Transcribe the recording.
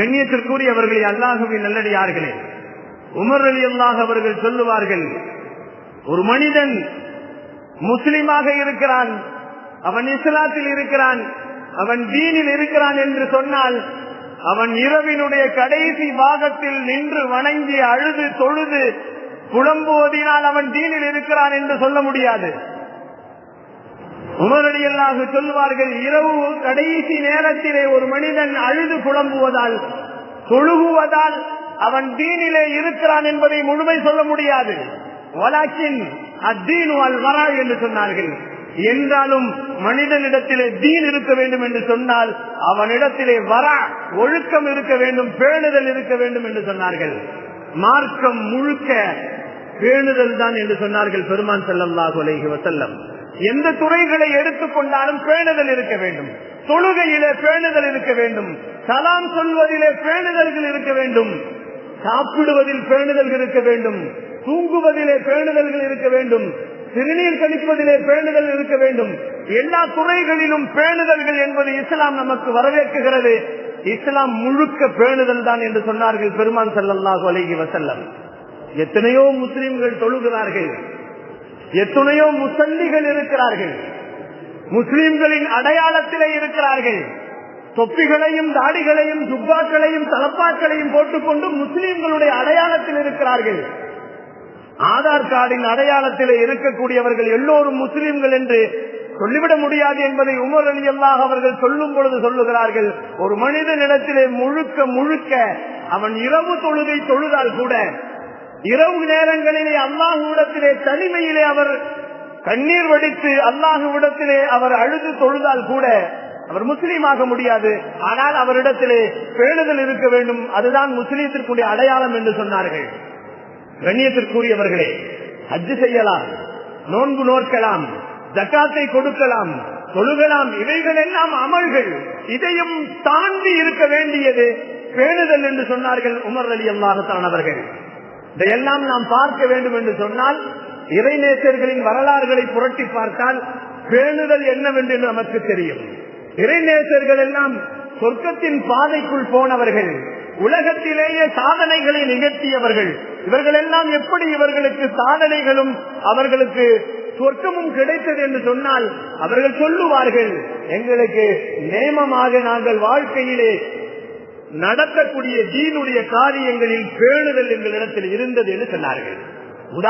கண்ணியத்திற்குரிய அவர்களை நல்லடியார்களே. உமர் அலி அல்லாஹ் அவர்கள் சொல்லுவார்கள் ஒரு மனிதன் முஸ்லிமாக இருக்கிறான் அவன் இஸ்லாத்தில் இருக்கிறான் அவன் தீனில் இருக்கிறான் என்று சொன்னால் அவன் இரவினுடைய கடைசி பாகத்தில் நின்று வணங்கி அழுது தொழுது புலம்புவதினால் அவன் தீனில் இருக்கிறான் என்று சொல்ல முடியாது. உமரடியல்லாக சொல்லுவார்கள் இரவு கடைசி நேரத்திலே ஒரு மனிதன் அழுது புலம்புவதால் தொழுகுவதால் அவன் தீனிலே இருக்கிறான் என்பதை முழுமை சொல்ல முடியாது. வலாக்கின் அத்தீன் அல் வரா என்று சொன்னார்கள். என்றாலும் மனிதனிடத்திலே தீன் இருக்க வேண்டும் என்று சொன்னால் அவனிடத்திலே வரா ஒழுக்கம் இருக்க வேண்டும் பேணுதல் இருக்க வேண்டும் என்று சொன்னார்கள். மார்க்கம் முழுக்க பேணுதல் தான் என்று சொன்னார்கள் பெருமான் செல்லல்லாஹு அலைஹி வசல்லம் எந்த துறைகளை எடுத்துக்கொண்டாலும் பேணுதல் இருக்க வேண்டும். தொழுகையிலே பேணுதல் இருக்க வேண்டும். சலாம் சொல்வதிலே பேணுதல்கள் இருக்க வேண்டும். சாப்பிடுவதில் பேணுதல்கள் இருக்க வேண்டும். தூங்குவதிலே பேணுதல்கள் இருக்க வேண்டும். சிறுநீர் கழிப்பதிலே பேணுதல் இருக்க வேண்டும். எல்லா துறைகளிலும் பேணுதல்கள் என்பது இஸ்லாம் நமக்கு வரவேற்குகிறது. இஸ்லாம் முழுக்க பேணுதல் தான் என்று சொன்னார்கள் பெருமான் செல்லல்லாஹு அலைஹி வசல்லம் எத்தனையோ முஸ்லிம்கள் தொழுகிறார்கள். எத்தனையோ முசல்லிகள் இருக்கிறார்கள். முஸ்லிம்களின் அடையாளத்திலே இருக்கிறார்கள். தொப்பிகளையும் தாடிகளையும் துப்பாக்களையும் தலப்பாக்களையும் போட்டுக்கொண்டு முஸ்லிம்களுடைய அடையாளத்தில் இருக்கிறார்கள். ஆதார் கார்டின் அடையாளத்திலே இருக்கக்கூடியவர்கள் எல்லோரும் முஸ்லிம்கள் என்று சொல்லிவிட முடியாது என்பதை உமர் அலி அல்லாஹ் அவர்கள் சொல்லும் பொழுது சொல்லுகிறார்கள். ஒரு மனிதனிடத்திலே முழுக்க முழுக்க அவன் இரவு தொழுகை தொழுதால் கூட இரவு நேரங்களிலே அல்லாஹுவிடத்திலே தனிமையிலே அவர் கண்ணீர் வடித்து அல்லாஹுவிடத்திலே அவர் அழுது தொழுதால் கூட அவர் முஸ்லீமாக முடியாது. ஆனால் அவரிடத்திலே பேணுதல் இருக்க வேண்டும். அதுதான் முஸ்லீத்திற்குரிய அடையாளம் என்று சொன்னார்கள். கண்ணியத்திற்குரியவர்களே ஹஜ்ஜு செய்யலாம் நோன்பு நோக்கலாம் ஜக்காத்தை கொடுக்கலாம் தொழுகலாம் இவைகள் எல்லாம் அமல்கள். இதையும் தாண்டி இருக்க வேண்டியது பேணுதல் என்று சொன்னார்கள் உமர் அலி அல்லாஹத்தான் அவர்கள். இதையெல்லாம் நாம் பார்க்க வேண்டும் என்று சொன்னால் இறைநேசர்களின் வரலாறுகளை புரட்டி பார்த்தால் பேணுதல் என்னவென்று நமக்கு தெரியும். இறைநேசர்கள் எல்லாம் சொர்க்கத்தின் பாதைக்குள் போனவர்கள் உலகத்திலேயே சாதனைகளை நிகழ்த்தியவர்கள். இவர்கள் எல்லாம் எப்படி இவர்களுக்கு சாதனைகளும் அவர்களுக்கு சொர்க்கமும் கிடைத்தது என்று சொன்னால் அவர்கள் சொல்லுவார்கள் எங்களுக்கு நேமமாக நாங்கள் வாழ்க்கையிலே நடத்தக்கூடிய தீனுடைய காரியங்களில் பேணுதல் எங்களிடத்தில் இருந்தது என்று சொன்னார்கள்.